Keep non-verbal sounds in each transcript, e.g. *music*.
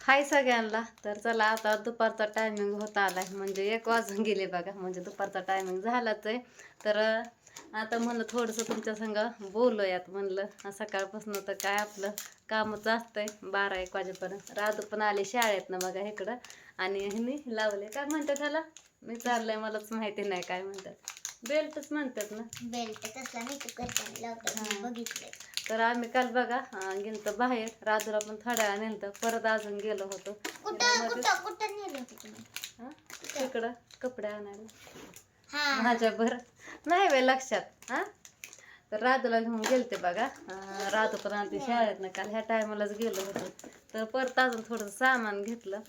हाय सगळ्यांना. तर चला आता दुपारचा टायमिंग होता आलाय. म्हणजे एक वाजून गेले बघा. म्हणजे दुपारचा टायमिंग झालाच आहे. तर आता म्हणलं थोडंसं तुमच्या संग बोलूयात म्हणलं. सकाळपासून तर काय आपलं कामच असतंय. बारा एक वाजेपर्यंत. राधू पण आले शाळेत ना बघा इकडं. आणि ह्यांनी लावले. काय म्हणतात ह्याला? मी चाललंय मलाच माहिती नाही काय म्हणतात. बेल्टच म्हणतात ना. बेल्ट कसला मेकअप करताना लावतात मी हा. बघितलंय. तर आम्ही काल बघा गेलतो बाहेर. राजूला पण थोड्या नेलतं. परत अजून गेलो होतो? तिकडं कपडे आणायला. हा. माझ्या भर नाही वे लक्षात. हा? तर राधूला घेऊन गेलते बघा. राधू पण आधी शाळेत ना काल ह्या टायमालाच गेलो होतो. तर परत अजून थोडंसं सामान घेतलं.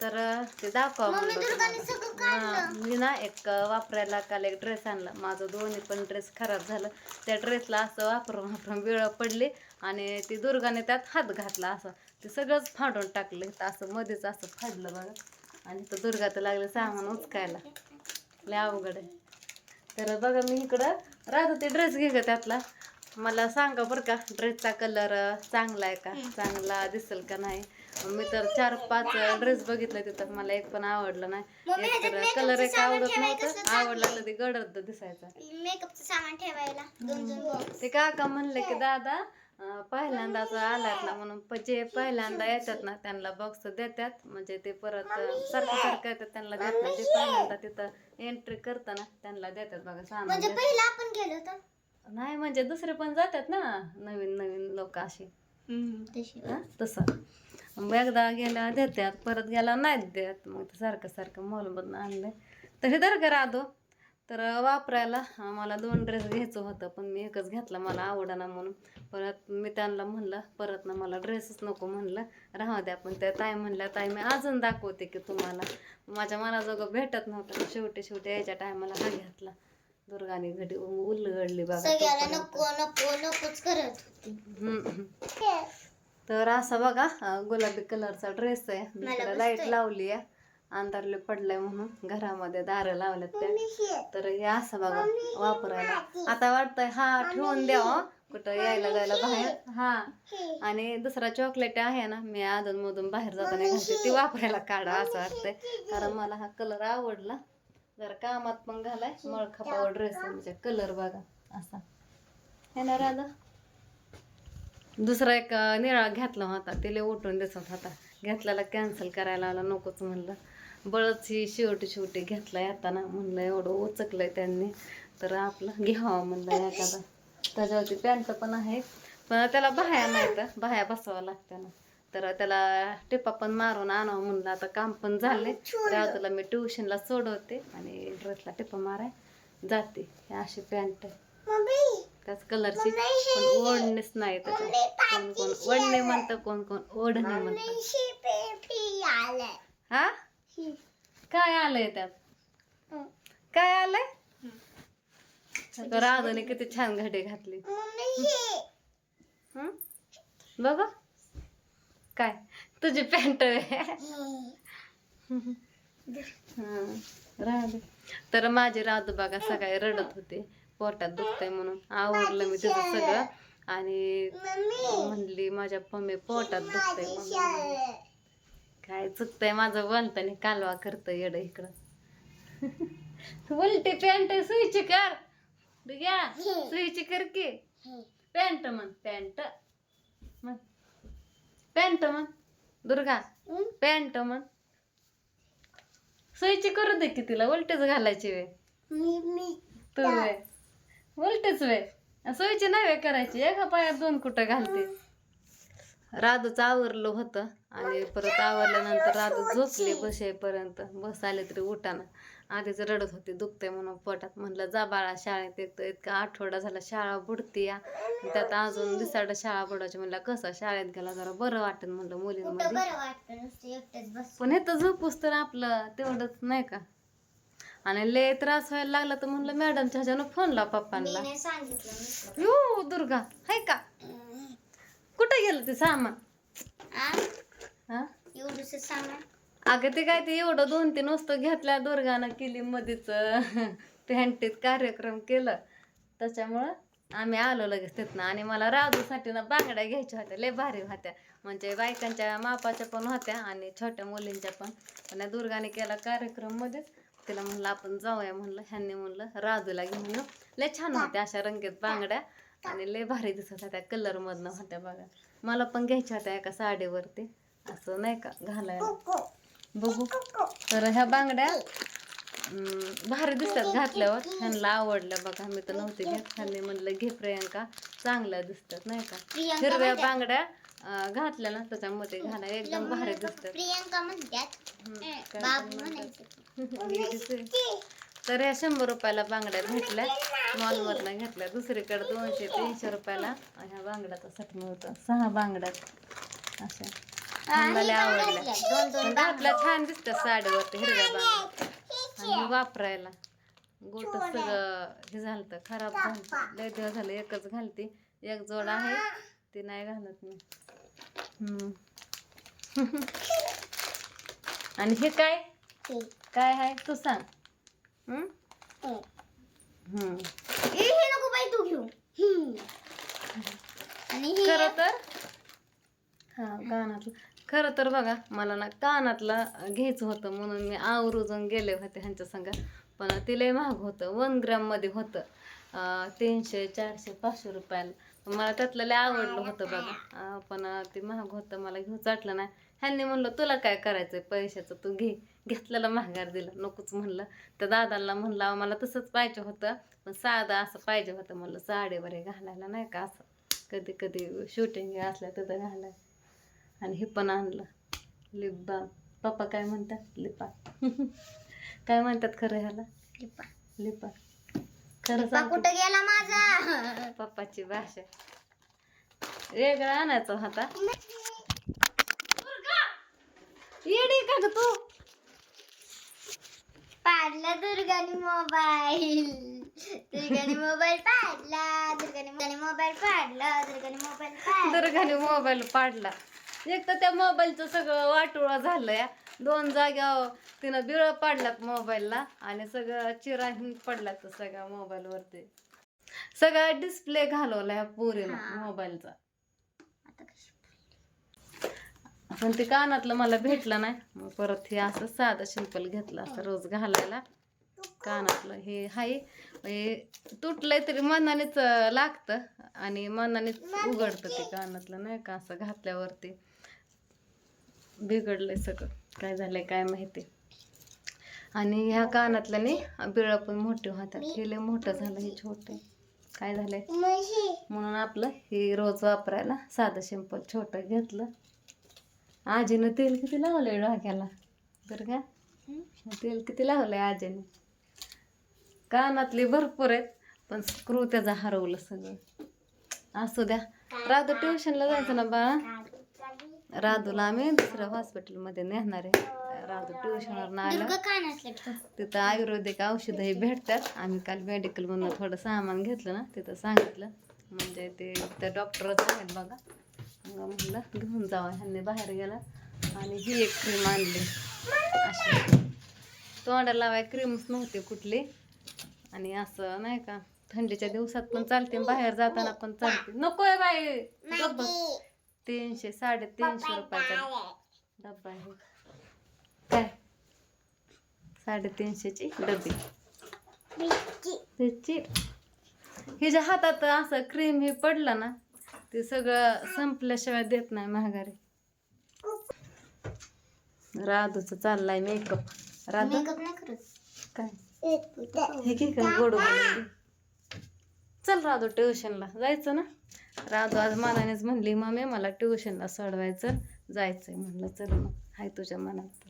तर ते दाखवा काढलं. मी ना एक वापरायला काल एक ड्रेस आणला. माझं दोन्ही पण ड्रेस खराब झालं. त्या ड्रेसला असं वापरून वापरून बिळ पडली आणि ती दुर्गाने त्यात हात घातला असं. ते सगळंच फाडून टाकलं. इथं असं मध्येच असं फाडलं बघा. आणि तर दुर्गा तर लागलं सामान उचकायला. लय अवघड आहे. तर बघा मी इकडं राहत होते ड्रेस घे ग त्यातला. मला सांगा बरं का ड्रेसचा कलर चांगला आहे का? चांगला दिसेल का नाही? मी तर चार पाच ड्रेस बघितले तिथं. मला एक पण आवडलं नाही. एक तर कलर एक आवडत नव्हतं. आवडला तर ते गडद दिसायचा. मेकअपचं सामान ठेवायला. ते काका म्हणले की दादा पहिल्यांदाच आलात ना म्हणून जे पहिल्यांदा येतात ना त्यांना बॉक्स देतात. म्हणजे ते परत सारखं सारखं येतात त्यांना देत नाही. ते पहिल्यांदा तिथं एंट्री करताना त्यांना देतात बघा सामान नाही म्हणजे दुसरे पण जातात ना नवीन नवीन लोक असे. तशी. हं? तसं. मग एकदा गेल्या देतात परत गेला नाही देत. मग ते सारखं सारखं मॉलमधून आणलंय. तर हे दर का राहतो तर वापरायला मला दोन ड्रेस घ्यायचं होतं पण मी एकच घेतला मला आवडना म्हणून. परत मी त्यांना म्हणलं परत ना मला ड्रेसच नको म्हणलं. राहू द्या पण त्या ताई म्हणल्या ताई मी अजून दाखवते की तुम्हाला. माझ्या मनाजोगं भेटत नव्हतं शेवटी शेवटी यायच्या टायमाला हा घेतला. दुर्गाने घडी उलगडली सगळ्याला तोपर्यंत. नको नको नकोच करत होती. तर असा बघा गुलाबी कलरचा ड्रेस आहे. लाइट लावली आहे. अंधारले पडलाय म्हणून घरामध्ये दारं लावल्यात त्या. तर हे असं बघा वापरायला. आता वाटतंय हा ठेवून द्यावा कुठं यायला जायला बाहेर. हा. आणि दुसरा चॉकलेट आहे ना मी अधून मधून बाहेर जाताना घालते. ती वापरायला काढा असं वाटतंय. कारण मला हा कलर आवडला. जरा कामात पण घालाय मळखपावर ड्रेस म्हणजे कलर बघा असा. हे ना राधा. दुसरा एक निळा घेतला होता तिला उठून दिसत होता. घेतलेला कॅन्सल करायला आला नकोच म्हणलं. बळच ही शेवटी शेवटी घेतला येताना म्हणलं एवढं उचकलंय त्यांनी. तर आपलं घ्यावं म्हणलं एखादा. त्याच्यावरती पॅन्ट पण आहे पण त्याला बाह्या नाही तर बाह्या बसावं लागतं ना. तर त्याला टिपा पण मारून आणावं म्हणलं. आता काम पण झाले राहतला मी ट्युशनला सोडवते आणि ड्रेसला टिपा माराय जाते. हे अशी पॅन्ट त्याच कलरची पण ओढणीच नाही त्याच्यात. कोण कोण ओढणे म्हणतं कोण कोण ओढणे म्हणतं. हा काय आलंय त्यात? काय आलंय? तर राधूने किती छान घडी घातली? बघ. काय? तुझी पॅन्ट राधू तर माझी राधू बघा सकाळी रडत होते. पोटात दुखतंय म्हणून. आवडलं मी तिचं सगळं. आणि म्हणली माझ्या मम्मी पोटात दुखतंय म्हणून. काय चुकतंय? माझं बोलताना कालवा करतं येड इकडं. उलटी पॅन्ट सुईची कर. घ्या सुईची कर की. पॅन्ट म्हण पॅन्ट पॅन्ट म्हण. दुर्गा पॅन्ट म्हण. सुईची करू दे की तिला? उलटीच घालायची वे. तू वे. उलटीच वे. सुईची नाही वे करायची. एका पायात दोन कुठं घालते. राधूचं आवरलं होतं. आणि परत आवरल्यानंतर राधू झोपली बसेपर्यंत. बस आले तरी उठाना. आधीच रडत होती दुखते म्हणून पोटात म्हणलं जा बाळा शाळेत एक इतका आठवडा झाला शाळा बुडती या. त्यात अजून दिसाड शाळा बुडायची म्हणलं कसं शाळेत गेला जरा बरं वाटेल म्हणलं मुलींमध्ये. बरं वाटतं नुसतं एकटंच बस पण हे तर झोपूस तर आपलं तेवढंच नाही का? आणि लय त्रास व्हायला लागला तर म्हणलं मॅडमच्या ह्याच्यानं फोन लाव मी पप्पांना नाही सांगितलं नुसतं. यो दुर्गा हाय का? कुठं गेलं ते सामान? आ? हा एवढंसं सामान? अगं ते काय ते एवढं दोन तीन वस्तू घेतल्या दुर्गानं केली मध्येच *laughs* पॅन्टीत कार्यक्रम केलं. त्याच्यामुळं आम्ही आलो लगेच तिथनं. आणि मला राजूसाठी ना बांगड्या घ्यायच्या होत्या लय भारी होत्या. म्हणजे बायकांच्या मापाच्या पण होत्या आणि छोट्या मुलींच्या पण. पण या दुर्गाने केला कार्यक्रम मध्येच तिला म्हणलं आपण जाऊया म्हणलं. ह्यांनी म्हणलं राजूला घेऊन येऊ. लय छान होत्या अशा रंगीत बांगड्या. आणि लय भारी दिसत होत्या कलर मधनं होत्या बघा. मला पण घ्यायच्या होत्या एका साडीवरती. असं नाही का घालायला. बघू. तर ह्या बांगड्या भारी दिसतात घातल्यावर. ह्यांना आवडल्या बघा मी तर नव्हते घेत. ह्यांनी म्हणलं घे प्रियंका चांगल्या दिसतात नाही का? हिरव्या म्हणतात. बांगड्या घातल्या ना त्याच्यामध्ये घालायला एकदम भारी दिसतात. प्रियंका म्हणतात. *laughs* तर ह्या शंभर रुपयाला बांगड्या भेटल्या. *laughs* मॉलमधनं घेतल्या. दुसरीकडे दोनशे तीनशे रुपयाला. ह्या बांगड्याचा सट मिळतं. सहा बांगड्या. अशा. पण दोन घातल्या छान दिसतात साडीवरती हिरव्या बांगड्या आणि वापरायला. गोट सगळं हे झालं खराब झालं लय दिवस झालं एकच घालते. एक जोड आहे ती नाही घालत मी. हम्म. *laughs* आणि हे काय? काय आहे? तू सांग. हम्म? हम्म. हे नको बाई तू घेऊ हम्म. आणि हे खरं तर हा कानातलं खरं तर बघा मला ना कानातला घ्यायचं होतं म्हणून मी आवर्जून गेले होते ह्यांच्या संग. पण ते लय महाग होतं वन ग्राममध्ये होतं. अं, तीनशे चारशे पाचशे रुपयाला. मला त्यातलं लय आवडलं होतं बघा. पण ते महाग होतं मला घेऊ वाटलं नाही. ह्यांनी म्हणलं तुला काय करायचंय? पैशाचं तू घे. घेतलेलं महागार दिलं. नकोच म्हणलं. त्या दादाला म्हणलं मला तसंच पाहिजे होतं. पण साधं असं पाहिजे होतं. म्हणलं साडीवर घालायला नाही का असं? कधी कधी शूटिंग असल्या तिथं घालायला. आणि हे पण आणलं. लिप बाम पप्पा काय म्हणतात? लिपा. *laughs* काय म्हणतात खरं ह्याला? लिपा. लिपा. खरं लिपा कुठं गेला माझा? *laughs* पप्पाची भाषा. वेगळा आणायचा होता. येडी का ग तू? पाडला दुर्गाने मोबाईल. दुर्गाने मोबाईल पाडला. दुर्गाने मोबाईल पाडला. दुर्गाने मोबाईल पाडला. दुर्गाने मोबाईल पाडला. एक तर त्या मोबाईलचं सगळं वाटोळा झालंय. दोन जाग्यावर तिनं बिळ पाडल्यात मोबाईलला आणि सगळं चिराही पडल्यात सगळ्या मोबाईलवरती. सगळा डिस्प्ले घालवलाय पुरीनं हा. मोबाईलचा. पण ते कानातलं मला भेटलं नाही. मग परत हे असं साधं सिंपल घेतलं असं रोज घालायला. कानातलं हे हाय. हे तुटलंय तरी मनानेच लागतं आणि मनानेच उघडतं ते कानातलं नाही का? असं घातल्यावरती. बिघडलंय सगळं. काय झालंय काय माहिती. आणि ह्या कानातल्याने बिळं पण मोठे होतात. लय मोठं झालं हे छोटे. काय झालंय? म्हणून आपलं हे रोज वापरायला साधं सिंपल छोटं घेतलं. आजीनं तेल किती लावलंय डोक्याला? बरं का? तेल किती लावलंय आजीने? कानातले भरपूर आहेत पण स्क्रू त्याचा हरवलं सगळं. असू द्या. राधू ट्युशनला जायचं ना बाळा. राधूला आम्ही दुसऱ्या हॉस्पिटलमध्ये नेणार आहे. राधू ट्युशनवर आलं. तिथं? आयुर्वेदिक औषधंही भेटतात. आम्ही काल मेडिकलमधनं थोडं सामान घेतलं ना तिथं सांगितलं. म्हणजे ते त्या डॉक्टरच आहेत बघा. म्हणलं घेऊन जावा. ह्यांनी बाहेर गेला. आणि ही एक क्रीम आणली. अशी. तोंडाला लावाय क्रीमच नव्हती कुठली. आणि असं नाही का थंडीच्या दिवसात पण चालते बाहेर जाताना पण चालते. नकोय बाई. तीनशे साडेतीनशे रुपयाचा डब्बा आहे? काय? साडेतीनशेची डबी. त्याची हिच्या हातात असं क्रीम हे पडलं ना ते सगळं संपल्याशिवाय देत नाही महागारी राधूचं चाललाय मेकअप राधू? काय? हे की काय गोड. चल राधू ट्युशनला जायचं ना? राधू आज मनानेच म्हणली मम्मी मला ट्युशनला सोडवायचं जायचंय. म्हणलं चल मग हाय तुझ्या मनात.